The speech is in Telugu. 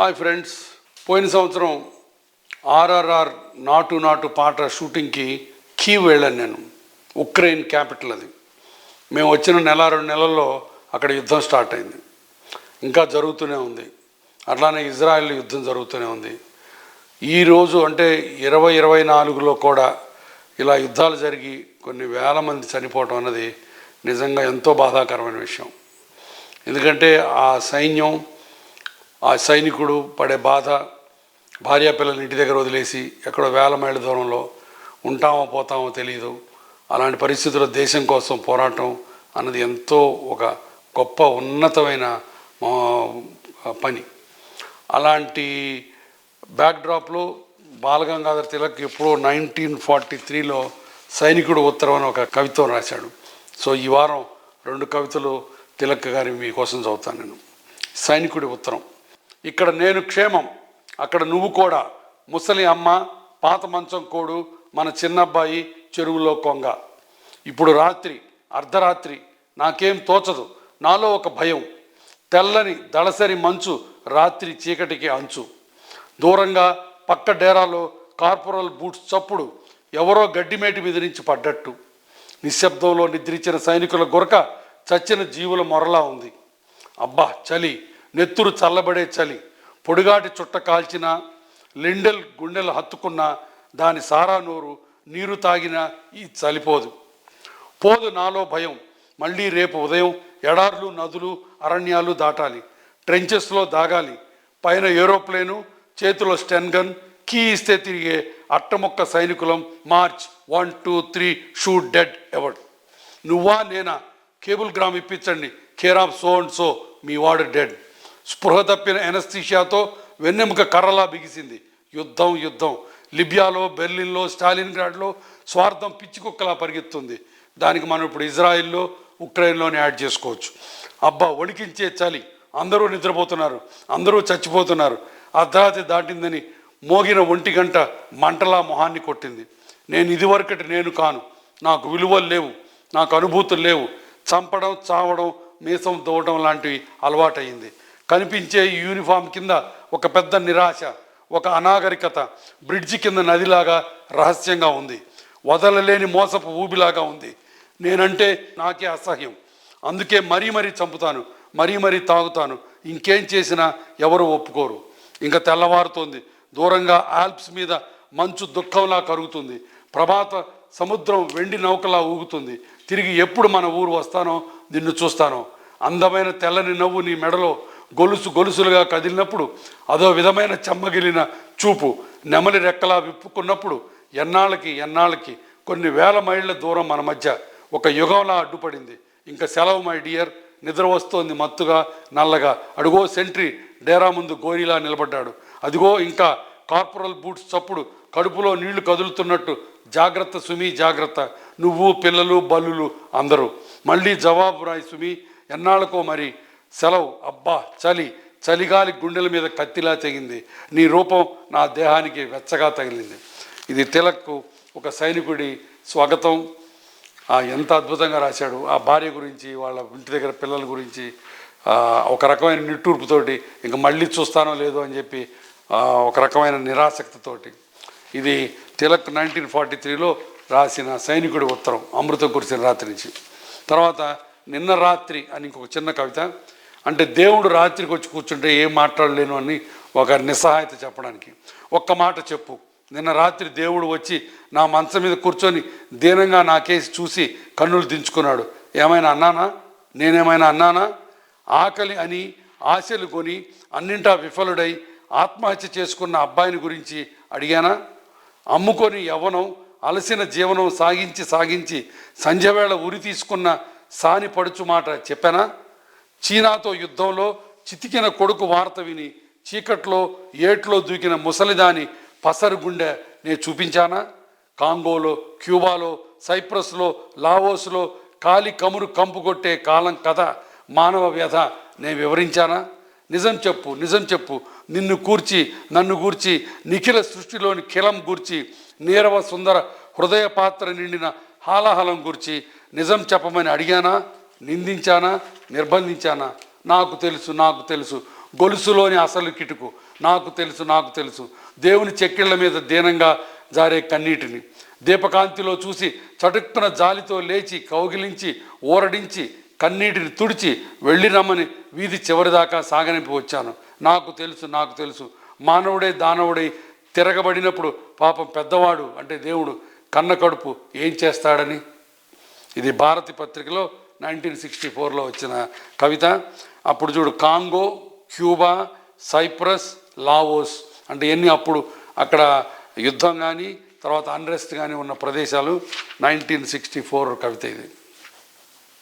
హాయ్ ఫ్రెండ్స్ పోయిన సంవత్సరం ఆర్ఆర్ఆర్ నాటు నాటు పాట షూటింగ్కి కీవ్ వెళ్ళాను నేను ఉక్రెయిన్ క్యాపిటల్ అది. మేము వచ్చిన నెల రెండు నెలల్లో అక్కడ యుద్ధం స్టార్ట్ అయింది. ఇంకా జరుగుతూనే ఉంది. అట్లానే ఇజ్రాయెల్ యుద్ధం జరుగుతూనే ఉంది. ఈరోజు అంటే ఇరవై ఇరవై నాలుగులో కూడా ఇలా యుద్ధాలు జరిగి కొన్ని వేల మంది చనిపోవటం అన్నది నిజంగా ఎంతో బాధాకరమైన విషయం. ఎందుకంటే ఆ సైన్యం ఆ సైనికుడు పడే బాధ భార్యా పిల్లల్ని ఇంటి దగ్గర వదిలేసి ఎక్కడో వేల మైళ్ళ దూరంలో ఉంటామో పోతామో తెలియదు అలాంటి పరిస్థితుల్లో దేశం కోసం పోరాటం అన్నది ఎంతో ఒక గొప్ప ఉన్నతమైన పని. అలాంటి బ్యాక్డ్రాప్లో బాలగంగాధర్ తిలక్ ఎప్పుడో నైన్టీన్ ఫార్టీ త్రీలో సైనికుడు ఉత్తరం అని ఒక కవిత్వం రాశాడు. సో ఈ వారం రెండు కవితలు తిలక్ గారి మీకోసం చదువుతాను నేను. సైనికుడి ఉత్తరం. ఇక్కడ నేను క్షేమం అక్కడ నువ్వు కూడా. ముసలి అమ్మ పాత మంచం కోడు మన చిన్నబ్బాయి చెరువులో కొంగ. ఇప్పుడు రాత్రి అర్ధరాత్రి నాకేం తోచదు నాలో ఒక భయం. తెల్లని దళసరి మంచు రాత్రి చీకటికి అంచు. దూరంగా పక్క డేరాలో కార్పొరల్ బూట్స్ చప్పుడు ఎవరో గడ్డిమేటి మీద నుంచి పడ్డట్టు. నిశ్శబ్దంలో నిద్రించిన సైనికుల గురక చచ్చిన జీవుల మొరలా ఉంది. అబ్బా చలి నెత్తురు చల్లబడే చలి పొడిగాటి చుట్ట కాల్చిన లిండెల్ గుండెలు హత్తుకున్న దాని సారా నోరు నీరు తాగిన ఈ చలిపోదు పోదు. నాలో భయం. మళ్ళీ రేపు ఉదయం ఎడార్లు నదులు అరణ్యాలు దాటాలి. ట్రెంచెస్లో దాగాలి. పైన ఏరోప్లేను చేతిలో స్టెన్ గన్ కీ ఇస్తే తిరిగే అట్టముక్క సైనికులం march one two three shoot dead ఎవడ్ నువ్వా నేనా? కేబుల్ గ్రామ్ ఇప్పించండి. కేరామ్ సో అండ్ సో మీ వాడు డెడ్. స్పృహ తప్పిన ఎనస్థీషియాతో వెన్నెముక కర్రలా బిగిసింది. యుద్ధం యుద్ధం. లిబియాలో బెర్లిన్లో స్టాలిన్గ్రాడ్లో స్వార్థం పిచ్చి కుక్కలా పరిగెత్తుంది. దానికి మనం ఇప్పుడు ఇజ్రాయిల్లో ఉక్రెయిన్లోనే యాడ్ చేసుకోవచ్చు. అబ్బా వణికించే చలి. అందరూ నిద్రపోతున్నారు. అందరూ చచ్చిపోతున్నారు. అర్ధరాత్రి దాటిందని మోగిన ఒంటి గంట మంటలా మొహాన్ని కొట్టింది. నేను ఇదివరకటి నేను కాను. నాకు విలువలు లేవు. నాకు అనుభూతులు లేవు. చంపడం చావడం మీసం దోవడం లాంటివి అలవాటయింది. కనిపించే యూనిఫామ్ కింద ఒక పెద్ద నిరాశ ఒక అనాగరికత బ్రిడ్జి కింద నదిలాగా రహస్యంగా ఉంది. వదలలేని మోసపు ఊబిలాగా ఉంది. నేనంటే నాకే అసహ్యం. అందుకే మరీ మరీ చంపుతాను మరీ మరీ తాగుతాను. ఇంకేం చేసినా ఎవరు ఒప్పుకోరు. ఇంకా తెల్లవారుతోంది. దూరంగా ఆల్ప్స్ మీద మంచు దుఃఖంలా కరుగుతుంది. ప్రభాత సముద్రం వెండి నౌకలా ఊగుతుంది. తిరిగి ఎప్పుడు మన ఊరు వస్తానో నిన్ను చూస్తానో. అందమైన తెల్లని నవ్వు నీ మెడలో గొలుసు గొలుసులుగా కదిలినప్పుడు అదో విధమైన చెమ్మగిలిన చూపు నెమలి రెక్కలా విప్పుకున్నప్పుడు ఎన్నాళ్ళకి ఎన్నాళ్ళకి కొన్ని వేల మైళ్ళ దూరం మన మధ్య ఒక యుగంలా అడ్డుపడింది. ఇంకా సెలవు మై డియర్ నిద్ర వస్తోంది మత్తుగా నల్లగా. అడుగో సెంట్రీ డేరా ముందు గోరీలా నిలబడ్డాడు. అదిగో ఇంకా కార్పొరల్ బూట్స్ చప్పుడు కడుపులో నీళ్ళు కదులుతున్నట్టు. జాగ్రత్త సుమి జాగ్రత్త. నువ్వు పిల్లలు బల్లులు అందరూ. మళ్ళీ జవాబు రాయి సుమి ఎన్నాళ్ళకో మరి సెలవు అబ్బా చలి. చలిగాలి గుండెల మీద కత్తిలా తెగింది. నీ రూపం నా దేహానికి వెచ్చగా తగిలింది. ఇది తిలక్కు ఒక సైనికుడి స్వాగతం. ఎంత అద్భుతంగా రాశాడు. ఆ భార్య గురించి వాళ్ళ ఇంటి దగ్గర పిల్లల గురించి ఒక రకమైన నిట్టూర్పుతోటి ఇంకా మళ్ళీ చూస్తానో లేదో అని చెప్పి ఒక రకమైన నిరాసక్తితోటి. ఇది తిలక్ నైన్టీన్ ఫార్టీ త్రీలో రాసిన సైనికుడి ఉత్తరం అమృతం కురిసిన రాత్రి నుంచి. తర్వాత నిన్న రాత్రి అని ఇంకొక చిన్న కవిత. అంటే దేవుడు రాత్రికి వచ్చి కూర్చుంటే ఏం మాట్లాడలేను అని ఒక నిస్సహాయత చెప్పడానికి. ఒక్క మాట చెప్పు. నిన్న రాత్రి దేవుడు వచ్చి నా మంచం మీద కూర్చొని దీనంగా నాకేసి చూసి కన్నులు దించుకున్నాడు. ఏమైనా అన్నానా? నేనేమైనా అన్నానా? ఆకలి అని ఆశలు కొని అన్నింటా విఫలుడై ఆత్మహత్య చేసుకున్న అబ్బాయిని గురించి అడిగానా? అమ్ముకొని యవ్వనం అలసిన జీవనం సాగించి సాగించి సంధ్యవేళ ఉరి తీసుకున్న సాని పడుచు మాట చెప్పానా? చీనాతో యుద్ధంలో చితికిన కొడుకు వార్త విని చీకట్లో ఏట్లో దూకిన ముసలిదాని పసరు గుండె నేను చూపించానా? కాంగోలో క్యూబాలో సైప్రస్లో లావోస్లో కాలి కమురు కంపు కొట్టే కాలం కథ మానవ వ్యధ నేను వివరించానా? నిజం చెప్పు నిజం చెప్పు. నిన్ను కూర్చి నన్ను గూర్చి నిఖిల సృష్టిలోని కిలం గూర్చి నీరవ సుందర హృదయ పాత్ర నిండిన హాలాహలం గురించి నిజం చెప్పమని అడిగానా? నిందించానా? నిర్బంధించానా? నాకు తెలుసు నాకు తెలుసు. గొలుసులోని అసలు కిటుకు. నాకు తెలుసు నాకు తెలుసు. దేవుని చెక్కిళ్ళ మీద దీనంగా జారే కన్నీటిని. దీపకాంతిలో చూసి చటుక్కున జాలితో లేచి కౌగిలించి ఊరడించి కన్నీటిని తుడిచి వెళ్ళి రమ్మని వీధి చివరిదాకా సాగనింపి వచ్చాను. నాకు తెలుసు నాకు తెలుసు. మానవుడే దానవుడై తిరగబడినప్పుడు పాపం పెద్దవాడు అంటే దేవుడు కన్న కడుపు ఏం చేస్తాడని? ఇది భారతి పత్రికలో నైన్టీన్ సిక్స్టీ ఫోర్లో వచ్చిన కవిత. అప్పుడు చూడు కాంగో క్యూబా సైప్రస్ లావోస్ అంటే ఎన్ని అప్పుడు అక్కడ యుద్ధం కానీ తర్వాత అన్రెస్ట్ కానీ ఉన్న ప్రదేశాలు నైన్టీన్ సిక్స్టీ ఫోర్ కవిత ఇది.